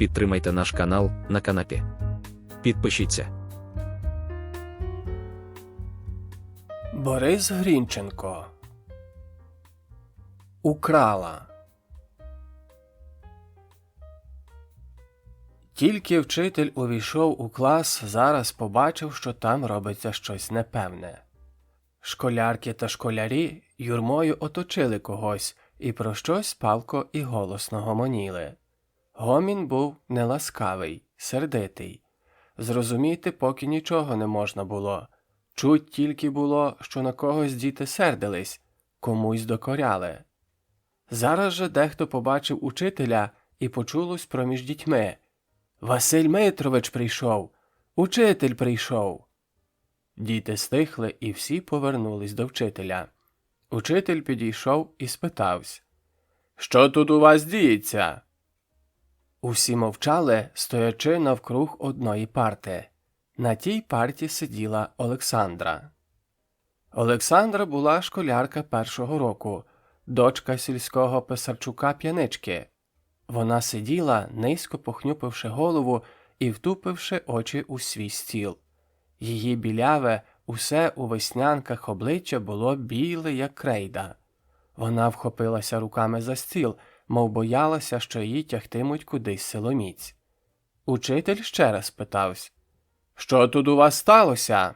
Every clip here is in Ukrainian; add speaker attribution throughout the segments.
Speaker 1: підтримайте наш канал на канапі. Підпишіться.
Speaker 2: Борис Грінченко Украла. Тільки вчитель увійшов у клас, зараз побачив, що там робиться щось непевне. Школярки та школярі юрмою оточили когось і про щось палко і голосно гомоніли. Гомін був неласкавий, сердитий. Зрозуміти поки нічого не можна було. Чуть тільки було, що на когось діти сердились, комусь докоряли. Зараз же дехто побачив учителя і почулось проміж дітьми. Василь Митрович прийшов, учитель прийшов. Діти стихли і всі повернулись до вчителя. Учитель підійшов і спитався Що тут у вас діється? Усі мовчали, стоячи навкруг одної парти. На тій парті сиділа Олександра. Олександра була школярка першого року, дочка сільського писарчука п'янички. Вона сиділа, низько похнюпивши голову і втупивши очі у свій стіл. Її біляве, усе у веснянках обличчя було біле, як крейда. Вона вхопилася руками за стіл, мов боялася, що її тягтимуть кудись силоміць. Учитель ще раз питався Що тут у вас сталося?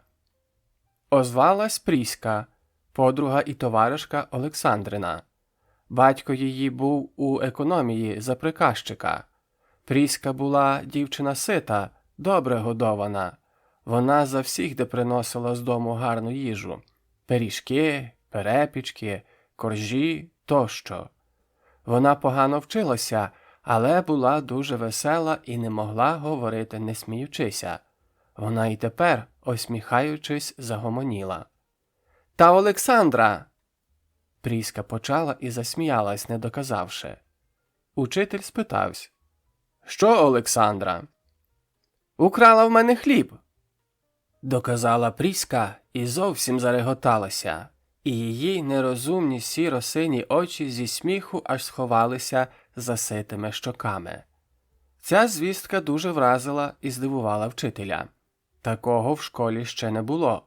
Speaker 2: Озвалась Пріська, подруга і товаришка Олександрина. Батько її був у економії за приказчика. Пріська була дівчина сита, добре годована. Вона завсігди приносила з дому гарну їжу пиріжки, перепічки, коржі тощо. Вона погано вчилася, але була дуже весела і не могла говорити, не сміючися. Вона й тепер, осміхаючись, загомоніла. Та Олександра. Пріська почала і засміялась, не доказавши. Учитель спитався Що, Олександра? Украла в мене хліб. Доказала Пріська і зовсім зареготалася, і її нерозумні сіро сині очі зі сміху аж сховалися за ситими щоками. Ця звістка дуже вразила і здивувала вчителя. Такого в школі ще не було.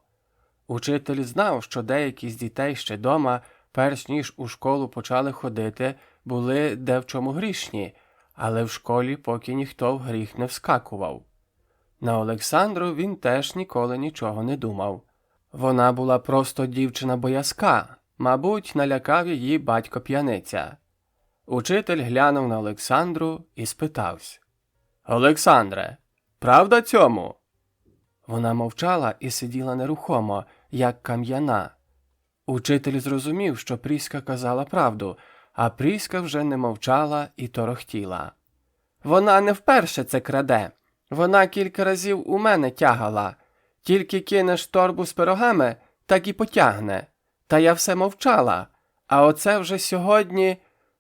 Speaker 2: Учитель знав, що деякі з дітей ще дома, перш ніж у школу почали ходити, були де в чому грішні, але в школі поки ніхто в гріх не вскакував. На Олександру він теж ніколи нічого не думав. Вона була просто дівчина боязка, мабуть, налякав її батько п'яниця. Учитель глянув на Олександру і спитався Олександре, правда цьому? Вона мовчала і сиділа нерухомо, як кам'яна. Учитель зрозумів, що Пріська казала правду, а Пріська вже не мовчала і торохтіла. Вона не вперше це краде. Вона кілька разів у мене тягала. Тільки кинеш торбу з пирогами, так і потягне. Та я все мовчала. А оце вже сьогодні,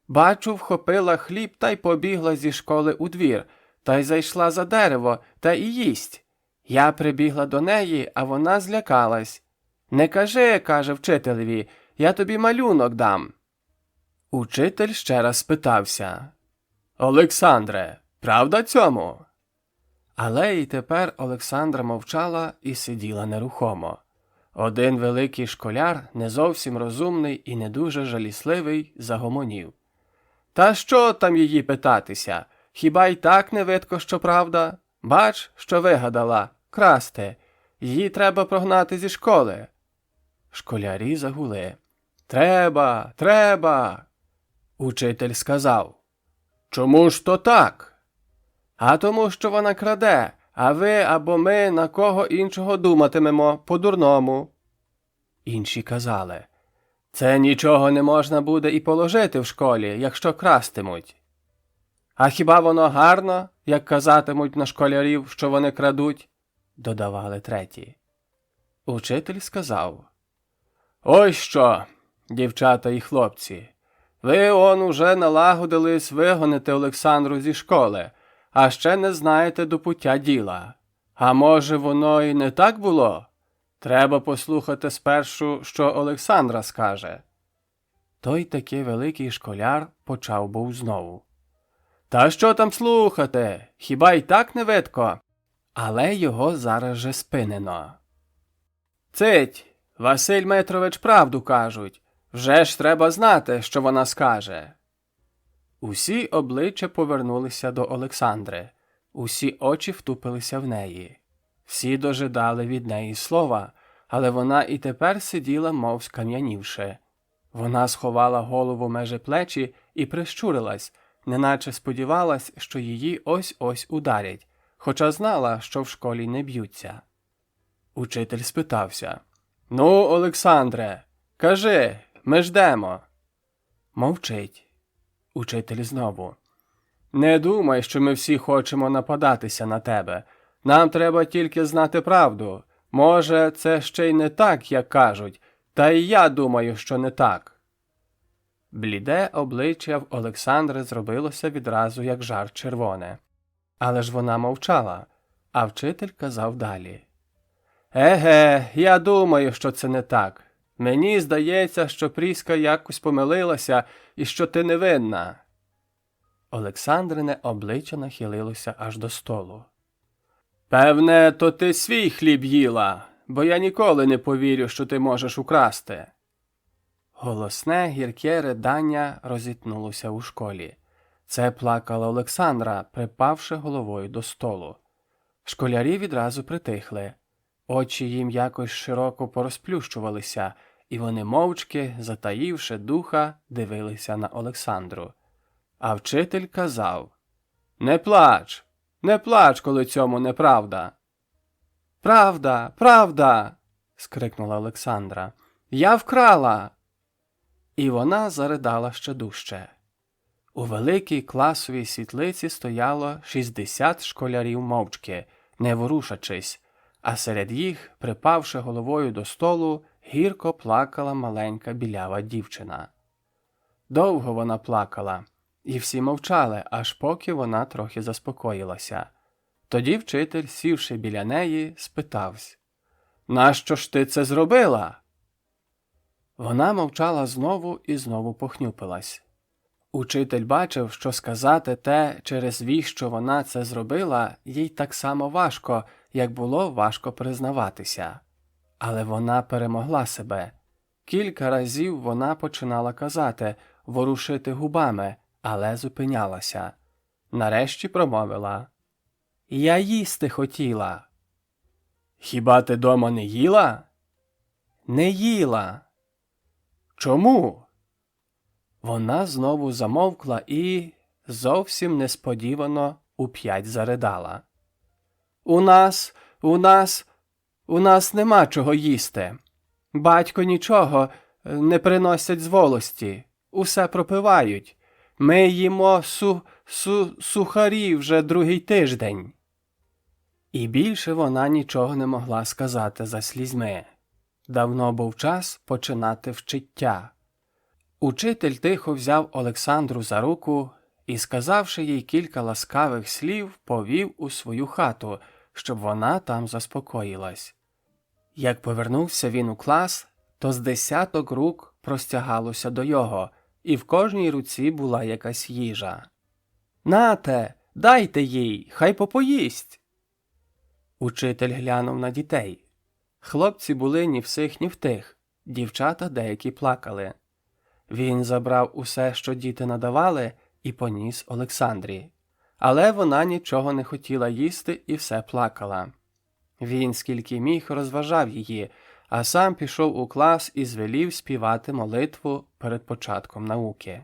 Speaker 2: бачу, вхопила хліб та й побігла зі школи у двір, та й зайшла за дерево та і їсть. Я прибігла до неї, а вона злякалась. Не кажи, каже вчителеві, я тобі малюнок дам. Учитель ще раз спитався Олександре, правда цьому? Але й тепер Олександра мовчала і сиділа нерухомо. Один великий школяр, не зовсім розумний і не дуже жалісливий, загомонів. Та що там її питатися? Хіба й так не видко, що правда? Бач, що вигадала красти. Її треба прогнати зі школи. Школярі загули. Треба, треба. Учитель сказав. Чому ж то так? А тому, що вона краде, а ви або ми на кого іншого думатимемо по-дурному. Інші казали Це нічого не можна буде і положити в школі, якщо крастимуть. А хіба воно гарно, як казатимуть на школярів, що вони крадуть? додавали треті. Учитель сказав Ось що, дівчата і хлопці, ви он уже налагодились вигонити Олександру зі школи, а ще не знаєте до пуття діла. А може, воно і не так було? Треба послухати спершу, що Олександра скаже. Той такий великий школяр почав був знову. Та що там слухати? Хіба й так не видко? Але його зараз же спинено. Цить, Василь Митрович правду кажуть. Вже ж треба знати, що вона скаже. Усі обличчя повернулися до Олександри, усі очі втупилися в неї. Всі дожидали від неї слова, але вона і тепер сиділа, мов скам'янівши. Вона сховала голову межи плечі і прищурилась, неначе сподівалась, що її ось ось ударять, хоча знала, що в школі не б'ються. Учитель спитався Ну, Олександре, кажи, ми ждемо. Мовчить. Учитель знову. Не думай, що ми всі хочемо нападатися на тебе. Нам треба тільки знати правду. Може, це ще й не так, як кажуть, та й я думаю, що не так. Бліде обличчя в Олександри зробилося відразу як жар червоне. Але ж вона мовчала, а вчитель казав далі. Еге, я думаю, що це не так. Мені здається, що Пріска якось помилилася і що ти невинна. Олександрине обличчя нахилилося аж до столу. Певне, то ти свій хліб їла, бо я ніколи не повірю, що ти можеш украсти. Голосне гірке ридання розітнулося у школі. Це плакала Олександра, припавши головою до столу. Школярі відразу притихли. Очі їм якось широко порозплющувалися, і вони мовчки, затаївши духа, дивилися на Олександру. А вчитель казав Не плач, не плач, коли цьому неправда. Правда, правда. скрикнула Олександра. Я вкрала. І вона заридала ще дужче. У великій класовій світлиці стояло 60 школярів мовчки, не ворушачись, а серед їх, припавши головою до столу, гірко плакала маленька білява дівчина. Довго вона плакала, і всі мовчали, аж поки вона трохи заспокоїлася. Тоді вчитель, сівши біля неї, спитавсь Нащо ж ти це зробила? Вона мовчала знову і знову похнюпилась. Учитель бачив, що сказати те, через віщо вона це зробила, їй так само важко, як було важко признаватися. Але вона перемогла себе. Кілька разів вона починала казати, ворушити губами, але зупинялася. Нарешті промовила Я їсти хотіла. Хіба ти дома не їла? Не їла. Чому? Вона знову замовкла і зовсім несподівано уп'ять заридала. У нас, у нас, у нас нема чого їсти. Батько нічого е, не приносять з волості, усе пропивають. Ми їмо су, су, сухарі вже другий тиждень. І більше вона нічого не могла сказати за слізьми. Давно був час починати вчиття. Учитель тихо взяв Олександру за руку і, сказавши їй кілька ласкавих слів, повів у свою хату, щоб вона там заспокоїлась. Як повернувся він у клас, то з десяток рук простягалося до його, і в кожній руці була якась їжа. Нате, дайте їй, хай попоїсть. Учитель глянув на дітей. Хлопці були ні в сих, ні в тих, дівчата деякі плакали. Він забрав усе, що діти надавали, і поніс Олександрі. Але вона нічого не хотіла їсти і все плакала. Він, скільки міг, розважав її, а сам пішов у клас і звелів співати молитву перед початком науки.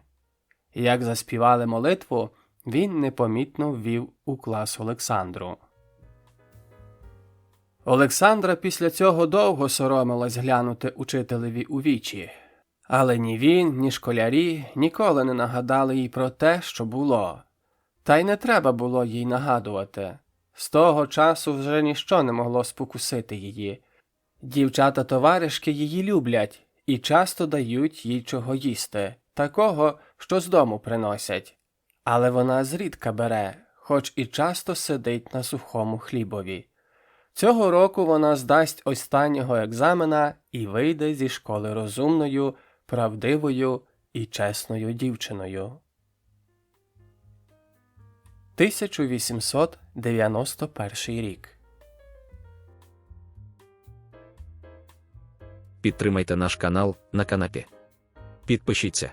Speaker 2: Як заспівали молитву, він непомітно ввів у клас Олександру. Олександра після цього довго соромилась глянути учителеві у вічі, але ні він, ні школярі ніколи не нагадали їй про те, що було. Та й не треба було їй нагадувати. З того часу вже ніщо не могло спокусити її. Дівчата товаришки її люблять і часто дають їй чого їсти, такого, що з дому приносять. Але вона зрідка бере, хоч і часто сидить на сухому хлібові. Цього року вона здасть останнього екзамена і вийде зі школи розумною, правдивою і чесною дівчиною. 1891 рік.
Speaker 1: Підтримайте наш канал на канапі. Підпишіться.